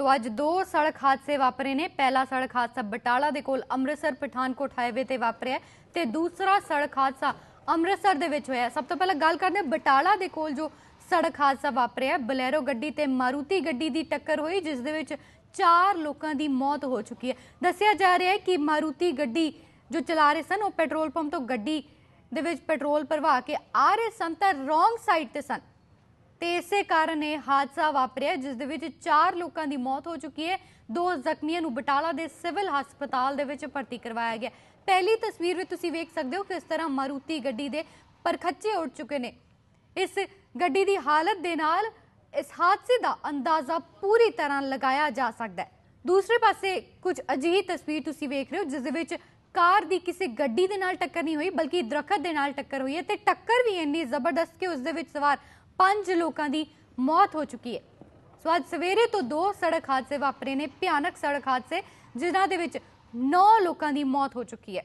ਸੋ ਅੱਜ ਦੋ ਸੜਕ ਹਾਦਸੇ ਵਾਪਰੇ ਨੇ। ਪਹਿਲਾ ਸੜਕ ਹਾਦਸਾ ਬਟਾਲਾ ਦੇ ਕੋਲ ਅੰਮ੍ਰਿਤਸਰ, ਪਠਾਨਕੋਟ ਹਾਈਵੇ ਤੇ ਵਾਪਰਿਆ ਹੈ ਤੇ ਦੂਸਰਾ ਸੜਕ ਹਾਦਸਾ ਅੰਮ੍ਰਿਤਸਰ ਦੇ ਵਿੱਚ ਹੋਇਆ ਸਭ ਤੋਂ ਪਹਿਲਾਂ ਗੱਲ ਕਰਦੇ ਹਾਂ ਬਟਾਲਾ ਦੇ ਕੋਲ ਜੋ ਸੜਕ ਹਾਦਸਾ ਵਾਪਰਿਆ ਬਲੈਰੋ ਗੱਡੀ ਤੇ ਮਾਰੂਤੀ ਗੱਡੀ ਦੀ ਟੱਕਰ ਹੋਈ, ਜਿਸ ਦੇ ਵਿੱਚ ਚਾਰ ਲੋਕਾਂ ਦੀ ਮੌਤ ਹੋ ਚੁੱਕੀ ਹੈ। ਦੱਸਿਆ ਜਾ ਰਿਹਾ ਹੈ ਕਿ ਮਾਰੂਤੀ ਗੱਡੀ ਜੋ ਚਲਾ ਰਹੇ ਸਨ, ਉਹ ਪੈਟਰੋਲ ਪੰਪ ਤੋਂ ਗੱਡੀ ਦੇ ਵਿੱਚ ਪੈਟਰੋਲ ਭਰਵਾ ਕੇ ਆ ਰਹੇ ਸਨ, ਤਾਂ ਰੋਂਗ ਸਾਈਡ ਤੇ ਸਨ। ਤੇ ਇਸੇ ਕਾਰਨ ਇਹ ਹਾਦਸਾ ਵਾਪਰਿਆ, ਜਿਸ ਦੇ ਵਿੱਚ ਚਾਰ ਲੋਕਾਂ ਦੀ ਮੌਤ ਹੋ ਚੁੱਕੀ ਹੈ। ਦੋ ਜ਼ਖਮੀਆਂ ਨੂੰ ਬਟਾਲਾ ਦੇ ਸਿਵਲ ਹਸਪਤਾਲ ਦੇ ਵਿੱਚ ਭਰਤੀ ਕਰਵਾਇਆ ਗਿਆ। ਪਹਿਲੀ ਤਸਵੀਰ ਵਿੱਚ ਤੁਸੀਂ ਵੇਖ ਸਕਦੇ ਹੋ ਕਿਸ ਤਰ੍ਹਾਂ ਮਾਰੂਤੀ ਗੱਡੀ ਦੇ ਪਰਖੱਚੇ ਉੱਡ ਚੁੱਕੇ ਨੇ। ਇਸ ਗੱਡੀ ਦੀ ਹਾਲਤ ਦੇ ਨਾਲ ਇਸ ਹਾਦਸੇ ਦਾ ਅੰਦਾਜ਼ਾ ਪੂਰੀ ਤਰ੍ਹਾਂ ਲਗਾਇਆ ਜਾ ਸਕਦਾ ਹੈ। ਦੂਸਰੇ ਪਾਸੇ ਕੁਝ ਅਜਿਹੀ ਤਸਵੀਰ ਤੁਸੀਂ ਵੇਖ ਰਹੇ ਹੋ, ਜਿਸ ਦੇ ਵਿੱਚ ਕਾਰ ਦੀ ਕਿਸੇ ਗੱਡੀ ਦੇ ਨਾਲ ਟੱਕਰ ਨਹੀਂ ਹੋਈ, ਬਲਕਿ ਦਰਖਤ ਦੇ ਨਾਲ ਟੱਕਰ ਹੋਈ ਹੈ ਤੇ ਟੱਕਰ ਵੀ ਇੰਨੀ ਜ਼ਬਰਦਸਤ ਕਿ ਉਸ ਦੇ ਵਿੱਚ ਸਵਾਰ ਪੰਜ ਲੋਕਾਂ ਦੀ ਮੌਤ ਹੋ ਚੁੱਕੀ ਹੈ। ਸੋ ਅੱਜ ਸਵੇਰੇ ਤੋਂ ਦੋ ਸੜਕ ਹਾਦਸੇ ਵਾਪਰੇ ਨੇ, ਭਿਆਨਕ ਸੜਕ ਹਾਦਸੇ, ਜਿਨ੍ਹਾਂ ਦੇ ਵਿੱਚ 9 ਲੋਕਾਂ ਦੀ ਮੌਤ ਹੋ ਚੁੱਕੀ ਹੈ।